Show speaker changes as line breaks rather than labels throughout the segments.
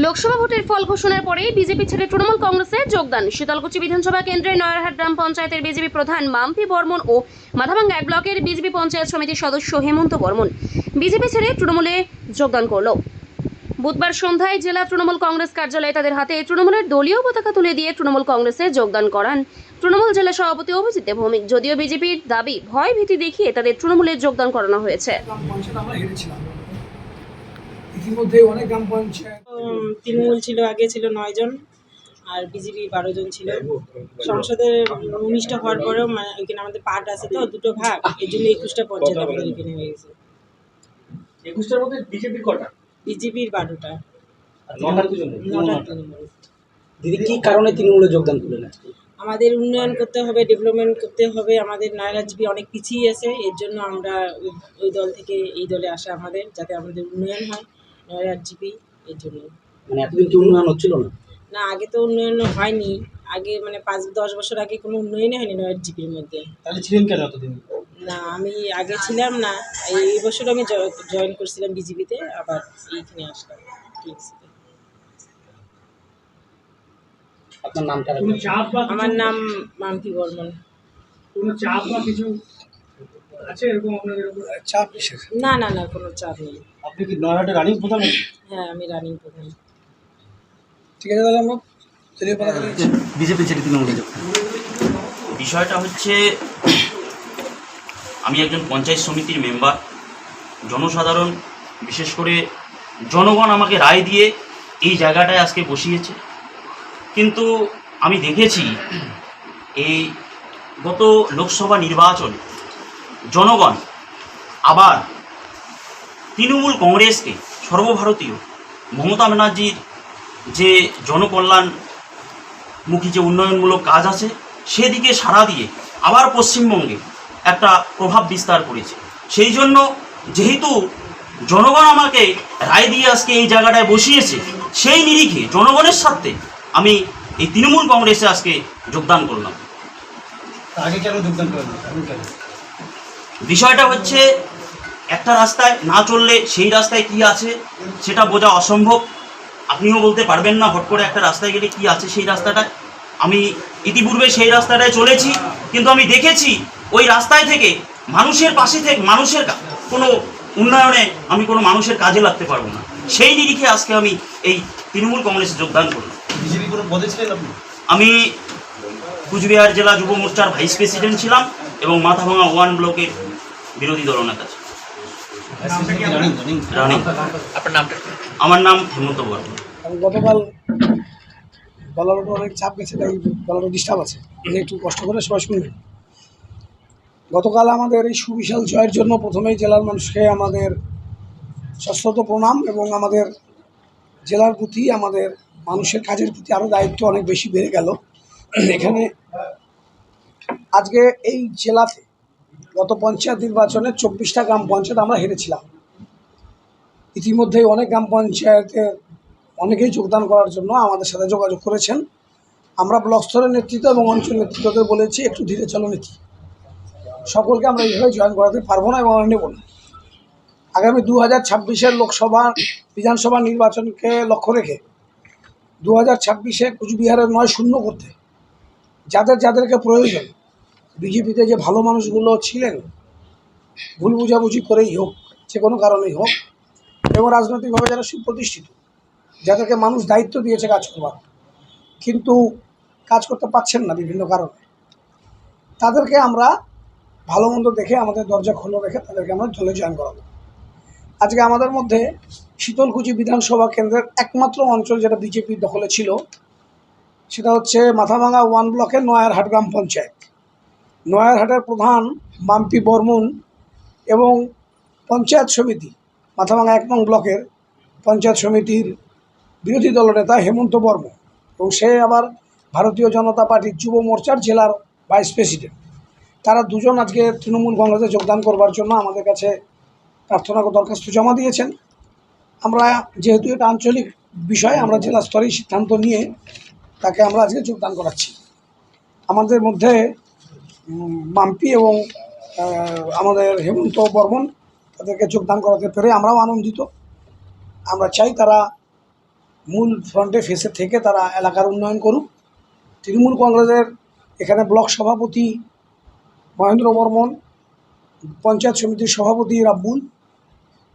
লোকসভা ভোটের ফল ঘোষণার পরেই বিজেপি ছেড়ে তৃণমূল কংগ্রেসে যোগদান। শীতলকুচি বিধানসভা কেন্দ্রের নয়ারহাট গ্রাম পঞ্চায়েতের বিজেপি প্রধান মাম্পি বর্মন ও মাথাভাঙ্গা এক ব্লকের বিজেপি পঞ্চায়েত সমিতির সদস্য হেমন্ত বর্মন বিজেপি ছেড়ে তৃণমূলে যোগদান করল। বুধবার সন্ধ্যায় জেলা তৃণমূল কংগ্রেস কার্যালয়ে তাদের হাতে তৃণমূলের দলীয় পতাকা তুলে দিয়ে তৃণমূল কংগ্রেসে যোগদান করান তৃণমূল জেলা সভাপতি অভিজিৎ ভৌমিক যদিও বিজেপির দাবি ভয় ভীতি দেখিয়ে তাদের তৃণমূলে যোগদান করানো হয়েছে
গ্রাম পঞ্চায়েত আমরা হেরেছিলাম ইতিমধ্যে অনেক গ্রাম পঞ্চায়েত।
তৃণমূল ছিল আগে ছিল নয় জন আর বিজেপি বারো জন ছিল। সংসদে উনিশটা হওয়ার পরেও মানে ওইখানে আমাদের পার্ট আছে তো দুটো ভাগ এই জন্য একুশটা পঞ্চায়েত আমাদের এখানে হয়ে গেছে।
একুশটার মধ্যে বিজেপির কটা?
বিজেপির বারোটা।
দিদি কি কারণে তৃণমূলে যোগদান করলেন
আমাদের উন্নয়ন করতে হবে ডেভেলপমেন্ট করতে হবে আমাদের নয়রাজবি অনেক পিছিয়ে আছে এর জন্য আমরা ওই- ওই দল থেকে এই দলে আসা আমাদের যাতে আমাদের উন্নয়ন হয়। নয়রাজবি এর জন্য।
মানে এতদিন কি উন্নয়ন হচ্ছিল না?
না আগে তো উন্নয়ন হয়নি। আগে মানে পাঁচ দশ বছর আগে কোনো উন্নয়নই হয়নি নয়ের জিপির মধ্যে।
তাহলে ছিলেন কেন এতদিন?
না আমি আগে ছিলাম না। এই এই বছর আমি জয়েন করছিলাম বিজেপিতে আবার এইখানে আসলাম।
আপনার নামটা
কোনো চাপ
আমার নাম মাম্পি বর্মন।
কোনো চাপ বা কিছু আছে এরকম আপনাদের উপর?
চাপ
না না না কোনো চাপ নেই।
আপনি কি নয়াহাটে রানিং প্রধান
হ্যাঁ আমি রানিং প্রধান।
ঠিক আছে দাদা আমরা
বিজেপি ছেড়ে তৃণমূলে
বিষয়টা হচ্ছে আমি একজন পঞ্চায়েত সমিতির মেম্বার জনসাধারণ বিশেষ করে জনগণ আমাকে রায় দিয়ে এই জায়গাটায় আজকে বসিয়েছে। কিন্তু আমি দেখেছি এই গত লোকসভা নির্বাচনে জনগণ আবার তৃণমূল কংগ্রেসকে সর্বভারতীয় মমতা ব্যানার্জির যে জনকল্যাণমুখী যে উন্নয়নমূলক কাজ আছে সেদিকে সাড়া দিয়ে আবার পশ্চিমবঙ্গে একটা প্রভাব বিস্তার করেছে। সেই জন্য যেহেতু জনগণ আমাকে রায় দিয়ে আজকে এই জায়গাটায় বসিয়েছে সেই নিরিখে জনগণের সাথে আমি এই তৃণমূল কংগ্রেসে আজকে যোগদান করলাম।
আগে কেন যোগদান কেন?
বিষয়টা হচ্ছে একটা রাস্তায় না চললে সেই রাস্তায় কি আছে সেটা বোঝা অসম্ভব। আপনিও বলতে পারবেন না হট করে একটা রাস্তায় গেলে কি আছে সেই রাস্তাটায়। আমি ইতিপূর্বে সেই রাস্তাটায় চলেছি কিন্তু আমি দেখেছি ওই রাস্তায় থেকে মানুষের পাশে থেকে মানুষের কোনো উন্নয়নে আমি কোনো মানুষের কাজে লাগতে পারব না। সেই নিরিখে আজকে আমি এই তৃণমূল কংগ্রেসে যোগদান করলাম।
আপনি?
আমি কুচবিহার জেলা যুব মোর্চার ভাইস প্রেসিডেন্ট ছিলাম এবং মাথাভাঙা ওয়ান ব্লকের বিরোধী দলনেতা ছিলাম। আমার নাম হেমন্ত বর্মন।
গতকাল বলার অনেক চাপ গেছে, তাই বলার ডিস্টার্ব আছে। একটু কষ্ট করে সবাই শুনবেন গতকাল আমাদের এই সুবিশাল জয়ের জন্য প্রথমেই জেলার মানুষকে আমাদের সশ্রত প্রণাম এবং আমাদের জেলার প্রতি, আমাদের মানুষের কাজের প্রতি আরও দায়িত্ব অনেক বেশি বেড়ে গেল। এখানে আজকে এই জেলাতে গত পঞ্চায়েত নির্বাচনে চব্বিশটা গ্রাম পঞ্চায়েত আমরা হেরেছিলাম। ইতিমধ্যেই অনেক গ্রাম পঞ্চায়েতে অনেকেই যোগদান করার জন্য আমাদের সাথে যোগাযোগ করেছেন। আমরা ব্লক স্তরের নেতৃত্ব এবং অঞ্চল নেতৃত্বদের বলেছি, একটু ধীরে চলো নীতি সকলকে আমরা এইভাবে জয়েন করাতে পারব না এবং আমরা নেব না। আগামী দু হাজার ছাব্বিশের লোকসভা, বিধানসভা নির্বাচনকে লক্ষ্য রেখে দু হাজার ছাব্বিশে কুচবিহারের নয় শূন্য করতে যাদের যাদেরকে প্রয়োজন বিজেপিতে যে ভালো মানুষগুলো ছিলেন, ভুল বুঝাবুঝি করেই হোক, যে কোনো কারণেই হোক, এবং রাজনৈতিকভাবে যারা সুপ্রতিষ্ঠিত, যাদেরকে মানুষ দায়িত্ব দিয়েছে কাজ করবার কিন্তু কাজ করতে পারছেন না বিভিন্ন কারণে। তাদেরকে আমরা ভালো মন্দ দেখে আমাদের দরজা খোলা রেখে তাদেরকে আমরা দলে জয়েন করাবো। আজকে আমাদের মধ্যে শীতলকুচি বিধানসভা কেন্দ্রের একমাত্র অঞ্চল যেটা বিজেপির দখলে ছিল, সেটা হচ্ছে মাথাভাঙা ওয়ান ব্লকের নয়ারহাট গ্রাম পঞ্চায়েত। নয়ারহাটের প্রধান মাম্পি বর্মন এবং পঞ্চায়েত সমিতি, মাথাভাঙা এক নং ব্লকের পঞ্চায়েত সমিতির বিরোধী দলনেতা হেমন্ত বর্মন এবং সে আবার ভারতীয় জনতা পার্টির যুব মোর্চার জেলার ভাইস প্রেসিডেন্ট। তারা দুজন আজকে তৃণমূল কংগ্রেসে যোগদান করবার জন্য আমাদের কাছে প্রার্থনা দরখাস্ত জমা দিয়েছেন। আমরা যেহেতু এটা আঞ্চলিক বিষয়, আমরা জেলা স্তরেই সিদ্ধান্ত নিয়ে তাকে আমরা আজকে যোগদান করাচ্ছি। আমাদের মধ্যে মাম্পি এবং আমাদের হেমন্ত বর্মন তাদেরকে যোগদান করাতে পেরে আমরাও আনন্দিত। আমরা চাই তারা মূল ফ্রন্টে ফেসে থেকে তারা এলাকার উন্নয়ন করুক। তৃণমূল কংগ্রেসের এখানে ব্লক সভাপতি মহেন্দ্র বর্মন পঞ্চায়েত সমিতির সভাপতি রাব্বুল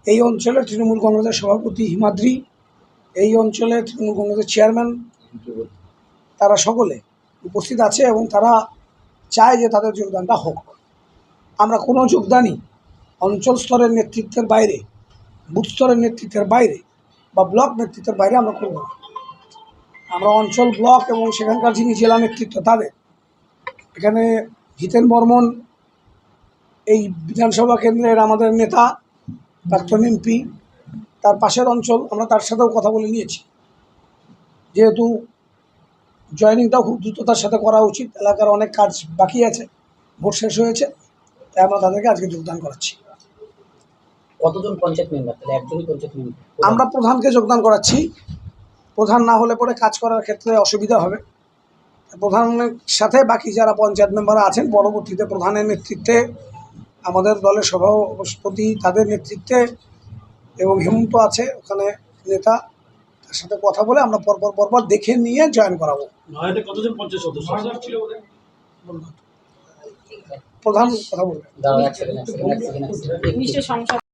এই অঞ্চলের তৃণমূল কংগ্রেসের সভাপতি হিমাদ্রি এই অঞ্চলে তৃণমূল কংগ্রেসের চেয়ারম্যান তারা সকলে উপস্থিত আছে এবং তারা চায় যে তাদের যোগদানটা হোক। আমরা কোনো যোগদানই অঞ্চল স্তরের নেতৃত্বের বাইরে, বুথ স্তরের নেতৃত্বের বাইরে বা ব্লক নেতৃত্বের বাইরে আমরা করব না। আমরা অঞ্চল, ব্লক এবং সেখানকার যিনি জেলা নেতৃত্ব তাদের। এখানে জিতেন বর্মন, এই বিধানসভা কেন্দ্রের আমাদের নেতা প্রাক্তন এমপি তার পাশের অঞ্চল, আমরা তার সাথেও কথা বলে নিয়েছি। যেহেতু জয়নিংটাও খুব দ্রুততার সাথে করা উচিত। এলাকার অনেক কাজ বাকি আছে ভোট শেষ হয়েছে তাই আমরা তাদেরকে আজকে যোগদান করাচ্ছি।
কতজন পঞ্চায়েত মেম্বার? তাহলে একজনই পঞ্চায়েত মেম্বার।
আমরা প্রধানকে যোগদান করাচ্ছি। প্রধান না হলে পরে কাজ করার ক্ষেত্রে অসুবিধা হবে। প্রধানের সাথে বাকি যারা পঞ্চায়েত মেম্বার আছেন পরবর্তীতে প্রধানের নেতৃত্বে আমাদের দলের সভাপতি তাদের নেতৃত্বে এবং হেমন্ত আছে ওখানে নেতা। তার সাথে কথা বলে আমরা পরপর পরপর দেখে নিয়ে জয়েন করাবো।
কতজন পঞ্চায়েত সদস্য?
প্রধান কথা বলবে।